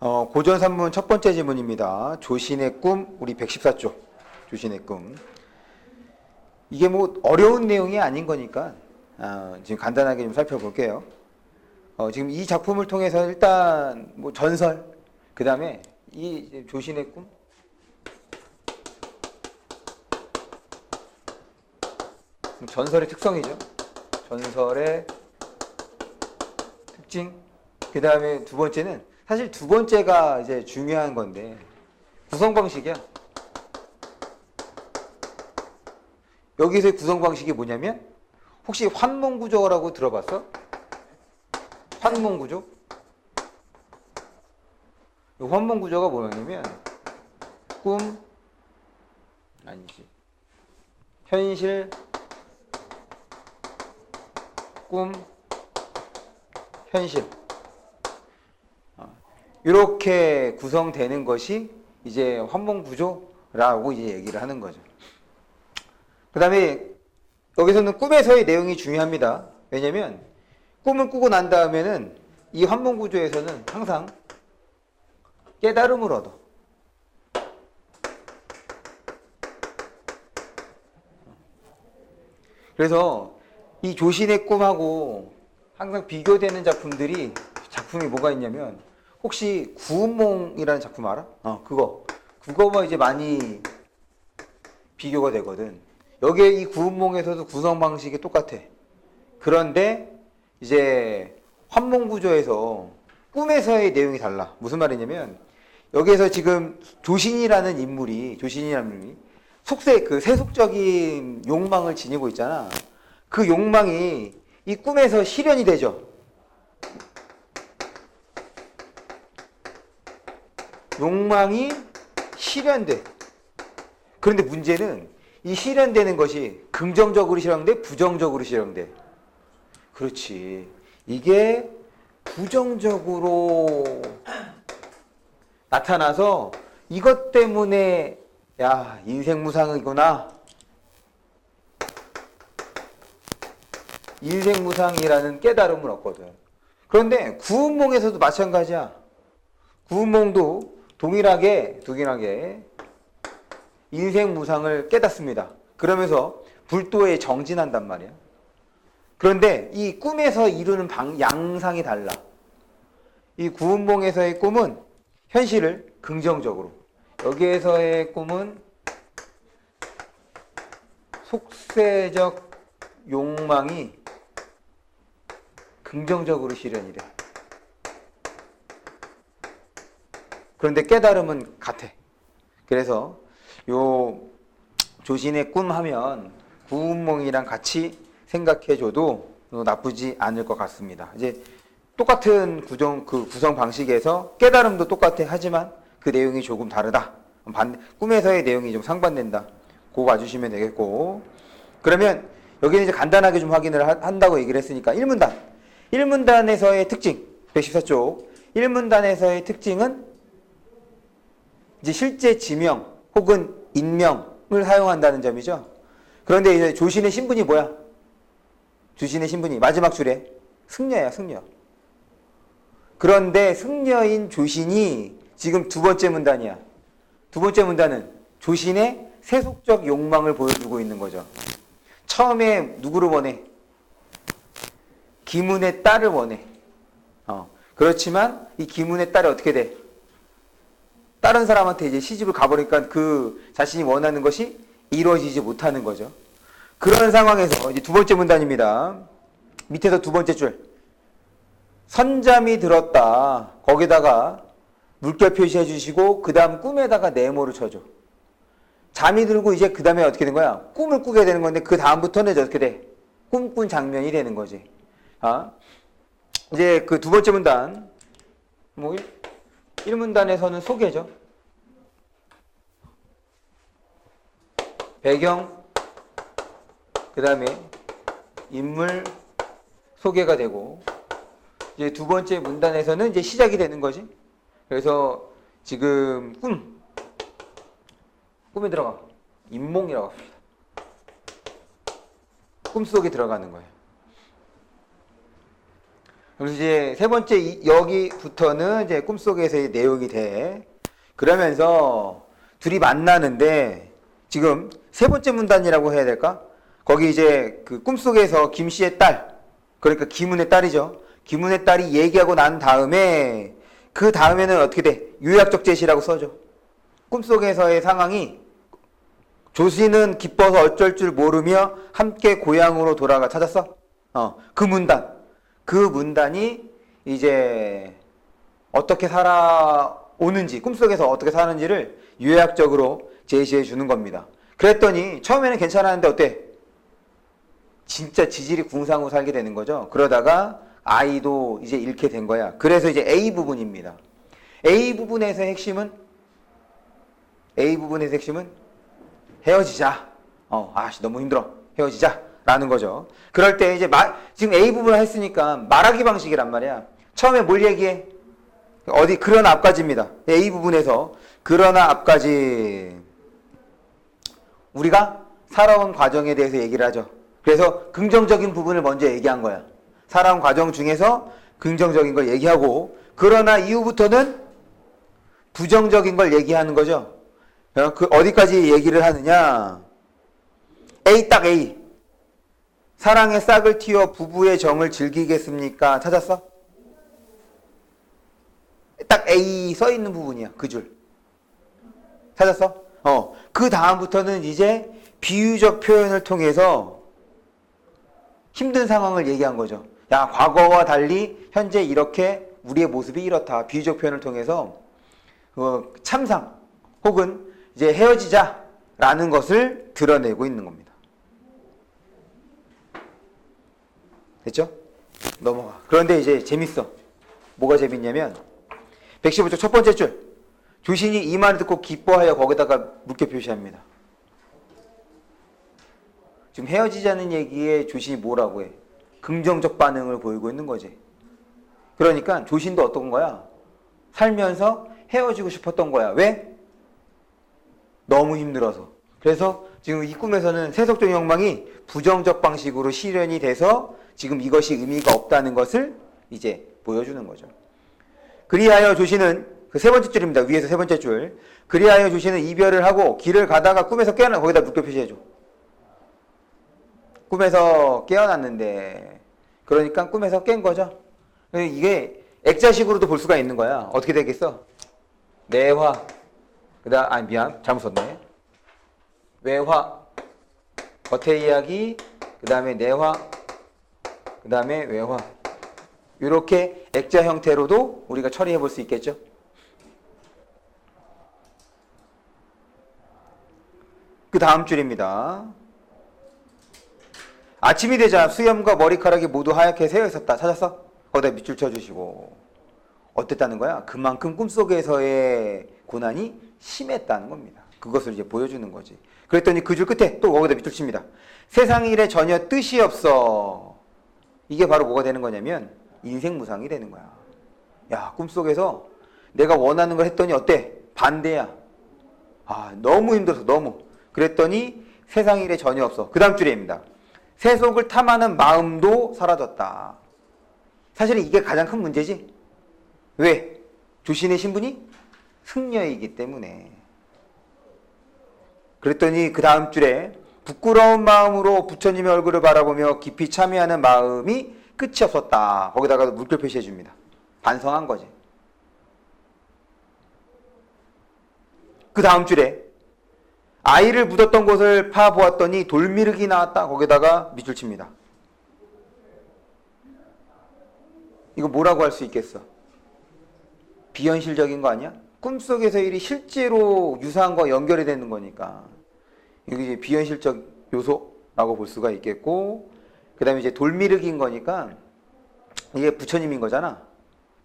어, 고전 산문 첫 번째 지문입니다. 조신의 꿈, 우리 114쪽. 조신의 꿈. 이게 뭐 어려운 내용이 아닌 거니까 어, 지금 간단하게 좀 살펴볼게요. 어, 지금 이 작품을 통해서 일단 뭐 전설, 그 다음에 이 조신의 꿈, 전설의 특성이죠. 전설의 특징. 그 다음에 두 번째는 사실 두 번째가 이제 중요한 건데 구성 방식이야. 여기서의 구성 방식이 뭐냐면 혹시 환문 구조라고 들어봤어? 환문 구조? 이 환문 구조가 뭐냐면 꿈 아니지 현실 꿈 현실 이렇게 구성되는 것이 이제 환문 구조라고 이제 얘기를 하는 거죠. 그 다음에 여기서는 꿈에서의 내용이 중요합니다. 왜냐면 꿈을 꾸고 난 다음에는 이 환문 구조에서는 항상 깨달음을 얻어. 그래서 이 조신의 꿈하고 항상 비교되는 작품들이 작품이 뭐가 있냐면 혹시 구운몽이라는 작품 알아? 어, 그거. 그거와 이제 많이 비교가 되거든. 여기에 이 구운몽에서도 구성 방식이 똑같아. 그런데 이제 환몽 구조에서 꿈에서의 내용이 달라. 무슨 말이냐면 여기에서 지금 조신이라는 인물이 조신이라는 인물이 속세 그 세속적인 욕망을 지니고 있잖아. 그 욕망이 이 꿈에서 실현이 되죠. 욕망이 실현돼. 그런데 문제는 이 실현되는 것이 긍정적으로 실현돼, 부정적으로 실현돼. 그렇지. 이게 부정적으로 나타나서 이것 때문에 야 인생 무상이구나. 인생 무상이라는 깨달음을 얻거든. 그런데 구운몽에서도 마찬가지야. 구운몽도 동일하게 동일하게 인생 무상을 깨닫습니다. 그러면서 불도에 정진한단 말이야. 그런데 이 꿈에서 이루는 방, 양상이 달라. 이 구운몽에서의 꿈은 현실을 긍정적으로, 여기에서의 꿈은 속세적 욕망이 긍정적으로 실현이 돼. 그런데 깨달음은 같아. 그래서 요 조신의 꿈 하면 구운몽이랑 같이 생각해줘도 나쁘지 않을 것 같습니다. 이제 똑같은 구정 그 구성 방식에서 깨달음도 똑같아 하지만 그 내용이 조금 다르다. 반, 꿈에서의 내용이 좀 상반된다. 그거 봐주시면 되겠고 그러면 여기는 이제 간단하게 좀 확인을 하- 한다고 얘기를 했으니까 1문단 1문단에서의 특징 114쪽 1문단에서의 특징은 이제 실제 지명 혹은 인명을 사용한다는 점이죠. 그런데 이제 조신의 신분이 뭐야? 조신의 신분이 마지막 줄에 승려야 승려. 그런데 승려인 조신이 지금 두 번째 문단이야. 두 번째 문단은 조신의 세속적 욕망을 보여주고 있는 거죠. 처음에 누구를 원해? 기문의 딸을 원해. 어. 그렇지만 이 기문의 딸이 어떻게 돼? 다른 사람한테 이제 시집을 가버리니까 그 자신이 원하는 것이 이루어지지 못하는 거죠. 그런 상황에서 이제 두 번째 문단입니다. 밑에서 두 번째 줄. 선잠이 들었다. 거기다가 물결 표시해 주시고 그 다음 꿈에다가 네모를 쳐줘. 잠이 들고 이제 그 다음에 어떻게 된 거야? 꿈을 꾸게 되는 건데 그 다음부터는 이제 어떻게 돼? 꿈꾼 장면이 되는 거지. 아, 이제 그 두 번째 문단. 뭐 1문단에서는 소개죠. 배경, 그 다음에 인물 소개가 되고, 이제 두 번째 문단에서는 이제 시작이 되는 거지. 그래서 지금 꿈, 꿈에 들어가. 인몽이라고 합니다. 꿈속에 들어가는 거예요. 그래서 이제 세 번째 이- 여기부터는 이제 꿈속에서의 내용이 돼. 그러면서 둘이 만나는데 지금 세 번째 문단이라고 해야 될까? 거기 이제 그 꿈속에서 김 씨의 딸, 그러니까 김은의 딸이죠. 김은의 딸이 얘기하고 난 다음에 그 다음에는 어떻게 돼? 요약적 제시라고 써줘. 꿈속에서의 상황이 조씨는 기뻐서 어쩔 줄 모르며 함께 고향으로 돌아가 찾았어? 어, 그 문단. 그 문단이 이제 어떻게 살아오는지, 꿈속에서 어떻게 사는지를 요약적으로 제시해 주는 겁니다. 그랬더니 처음에는 괜찮았는데 어때? 진짜 지질이 궁상으로 살게 되는 거죠. 그러다가 아이도 이제 잃게 된 거야. 그래서 이제 A 부분입니다. A 부분에서 핵심은 A 부분에서 핵심은 헤어지자. 어, 아씨 너무 힘들어. 헤어지자. 라는 거죠. 그럴 때 이제 말, 지금 A 부분을 했으니까 말하기 방식이란 말이야. 처음에 뭘 얘기해? 어디 그러나 앞까지입니다. A 부분에서 그러나 앞까지 우리가 살아온 과정에 대해서 얘기를 하죠. 그래서 긍정적인 부분을 먼저 얘기한 거야. 살아온 과정 중에서 긍정적인 걸 얘기하고 그러나 이후부터는 부정적인 걸 얘기하는 거죠. 어, 그 어디까지 얘기를 하느냐? A 딱 A. 사랑의 싹을 틔워 부부의 정을 즐기겠습니까? 찾았어? 딱 A 써 있는 부분이야. 그 줄. 찾았어? 어. 그 다음부터는 이제 비유적 표현을 통해서 힘든 상황을 얘기한 거죠. 야, 과거와 달리 현재 이렇게 우리의 모습이 이렇다. 비유적 표현을 통해서 어, 참상 혹은 이제 헤어지자라는 것을 드러내고 있는 겁니다. 됐죠? 넘어가. 그런데 이제 재밌어. 뭐가 재밌냐면 115쪽 첫 번째 줄. 조신이 이 말을 듣고 기뻐하여 거기다가 묻게 표시합니다. 지금 헤어지자는 얘기에 조신이 뭐라고 해? 긍정적 반응을 보이고 있는 거지. 그러니까 조신도 어떤 거야? 살면서 헤어지고 싶었던 거야. 왜? 너무 힘들어서. 그래서 지금 이 꿈에서는 세속적 욕망이 부정적 방식으로 실현이 돼서 지금 이것이 의미가 없다는 것을 이제 보여주는 거죠. 그리하여 조신은 그세 번째 줄입니다. 위에서 세 번째 줄. 그리하여 조신은 이별을 하고 길을 가다가 꿈에서 깨어나 거기다 묶여 표시해줘. 꿈에서 깨어났는데 그러니까 꿈에서 깬 거죠. 이게 액자식으로도 볼 수가 있는 거야. 어떻게 되겠어? 내화. 그다음 아 미안 잘못 썼네. 외화. 겉의 이야기. 그 다음에 내화. 그 다음에 외화. 이렇게 액자 형태로도 우리가 처리해 볼 수 있겠죠. 그 다음 줄입니다. 아침이 되자 수염과 머리카락이 모두 하얗게 새어 있었다. 찾았어? 거기다 밑줄 쳐주시고. 어땠다는 거야? 그만큼 꿈속에서의 고난이 심했다는 겁니다. 그것을 이제 보여주는 거지. 그랬더니 그 줄 끝에 또 거기다 밑줄 칩니다. 세상 일에 전혀 뜻이 없어. 이게 바로 뭐가 되는 거냐면 인생 무상이 되는 거야. 야, 꿈속에서 내가 원하는 걸 했더니 어때? 반대야. 아, 너무 힘들어서 너무. 그랬더니 세상 일에 전혀 없어. 그 다음 줄입니다. 세속을 탐하는 마음도 사라졌다. 사실은 이게 가장 큰 문제지. 왜? 조신의 신분이 승려이기 때문에. 그랬더니 그 다음 줄에 부끄러운 마음으로 부처님의 얼굴을 바라보며 깊이 참여하는 마음이 끝이 없었다. 거기다가 물결 표시해 줍니다. 반성한 거지. 그 다음 줄에 아이를 묻었던 곳을 파보았더니 돌미륵이 나왔다. 거기다가 밑줄 칩니다. 이거 뭐라고 할 수 있겠어? 비현실적인 거 아니야? 꿈속에서 일이 실제로 유사한 거 연결이 되는 거니까. 이게 이제 비현실적 요소라고 볼 수가 있겠고, 그 다음에 이제 돌미륵인 거니까, 이게 부처님인 거잖아.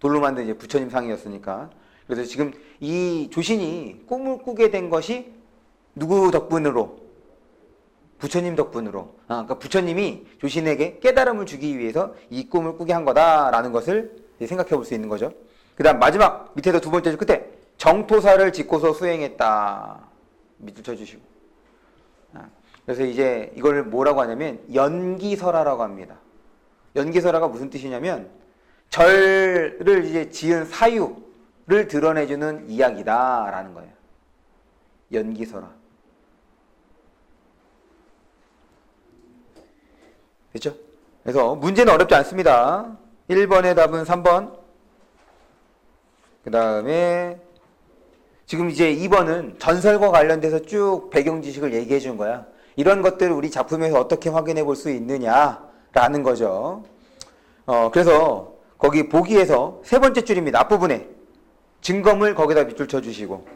돌로 만든 이제 부처님 상이었으니까. 그래서 지금 이 조신이 꿈을 꾸게 된 것이 누구 덕분으로? 부처님 덕분으로. 아, 그러니까 부처님이 조신에게 깨달음을 주기 위해서 이 꿈을 꾸게 한 거다라는 것을 생각해 볼 수 있는 거죠. 그 다음 마지막 밑에도 두 번째 줄 끝에 정토사를 짓고서 수행했다. 밑줄 쳐주시고. 아, 그래서 이제 이걸 뭐라고 하냐면 연기설화라고 합니다. 연기설화가 무슨 뜻이냐면 절을 이제 지은 사유를 드러내주는 이야기다라는 거예요. 연기서라. 됐죠? 그래서 문제는 어렵지 않습니다. 1번의 답은 3번. 그 다음에 지금 이제 2번은 전설과 관련돼서 쭉 배경 지식을 얘기해 준 거야. 이런 것들을 우리 작품에서 어떻게 확인해 볼 수 있느냐라는 거죠. 어, 그래서 거기 보기에서 세 번째 줄입니다. 앞부분에 증거물 거기다 밑줄 쳐주시고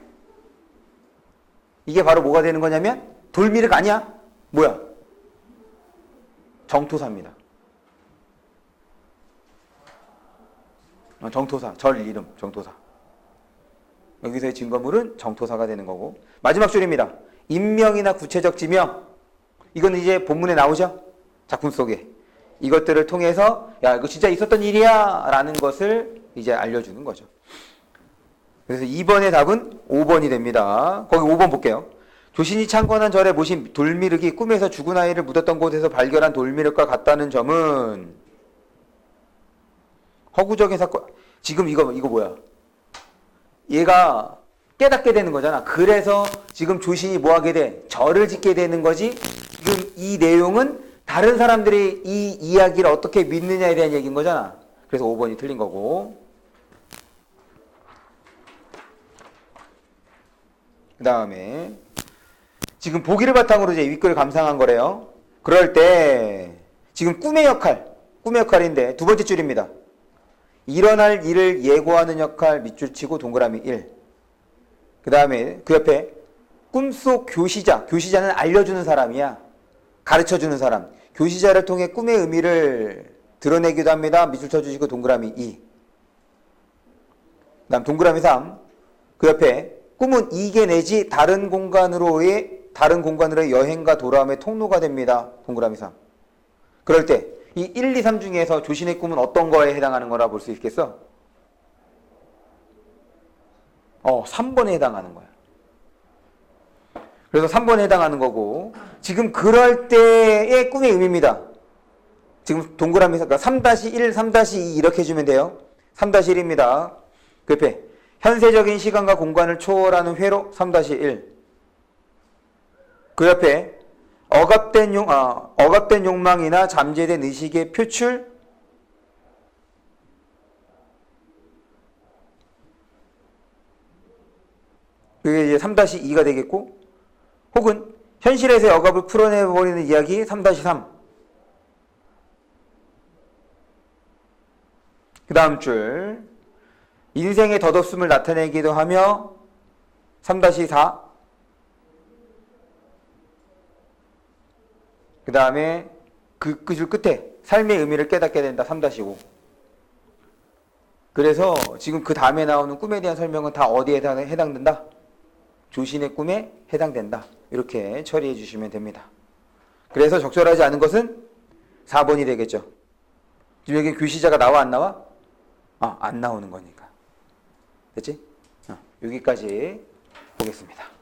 이게 바로 뭐가 되는 거냐면 돌미륵 아니야? 뭐야? 정토사입니다. 어, 정토사, 절 이름 정토사. 여기서의 증거물은 정토사가 되는 거고 마지막 줄입니다. 인명이나 구체적 지명 이거는 이제 본문에 나오죠? 작품 속에 이것들을 통해서 야 이거 진짜 있었던 일이야 라는 것을 이제 알려주는 거죠. 그래서 2번의 답은 5번이 됩니다. 거기 5번 볼게요. 조신이 창건한 절에 모신 돌미륵이 꿈에서 죽은 아이를 묻었던 곳에서 발견한 돌미륵과 같다는 점은 허구적인 사건. 지금 이거 이거 뭐야? 얘가 깨닫게 되는 거잖아. 그래서 지금 조신이 뭐 하게 돼? 절을 짓게 되는 거지. 지금 이 내용은 다른 사람들이 이 이야기를 어떻게 믿느냐에 대한 얘기인 거잖아. 그래서 5번이 틀린 거고. 그 다음에 지금 보기를 바탕으로 이제 윗글을 감상한 거래요. 그럴 때 지금 꿈의 역할, 꿈의 역할인데 두 번째 줄입니다. 일어날 일을 예고하는 역할 밑줄 치고 동그라미 1. 그 다음에 그 옆에 꿈속 교시자, 교시자는 알려주는 사람이야. 가르쳐 주는 사람. 교시자를 통해 꿈의 의미를 드러내기도 합니다. 밑줄 쳐주시고 동그라미 2. 그 다음 동그라미 3. 그 옆에 꿈은 이게 내지 다른 공간으로의 다른 공간으로의 여행과 돌아옴의 통로가 됩니다. 동그라미 3. 그럴 때 이 1, 2, 3 중에서 조신의 꿈은 어떤 거에 해당하는 거라 볼 수 있겠어? 어, 3번에 해당하는 거야. 그래서 3번에 해당하는 거고 지금 그럴 때의 꿈의 의미입니다. 지금 동그라미 그러니까 3-1, 3-2 이렇게 해주면 돼요. 3-1입니다. 그 옆에 현세적인 시간과 공간을 초월하는 회로 3-1. 그 옆에 억압된 용, 아, 억압된 욕망이나 잠재된 의식의 표출? 그게 이제 3-2가 되겠고 혹은 현실에서의 억압을 풀어내버리는 이야기 3-3 그 다음 줄. 인생의 덧없음을 나타내기도 하며 3-4 그 다음에 그, 그 줄 끝에 삶의 의미를 깨닫게 된다 3-5 그래서 지금 그 다음에 나오는 꿈에 대한 설명은 다 어디에 해당- 해당된다? 조신의 꿈에 해당된다 이렇게 처리해 주시면 됩니다 그래서 적절하지 않은 것은 4번이 되겠죠 지금 여기 교시자가 나와 안 나와? 아, 안 나오는 거니까 됐지? 어, 여기까지 보겠습니다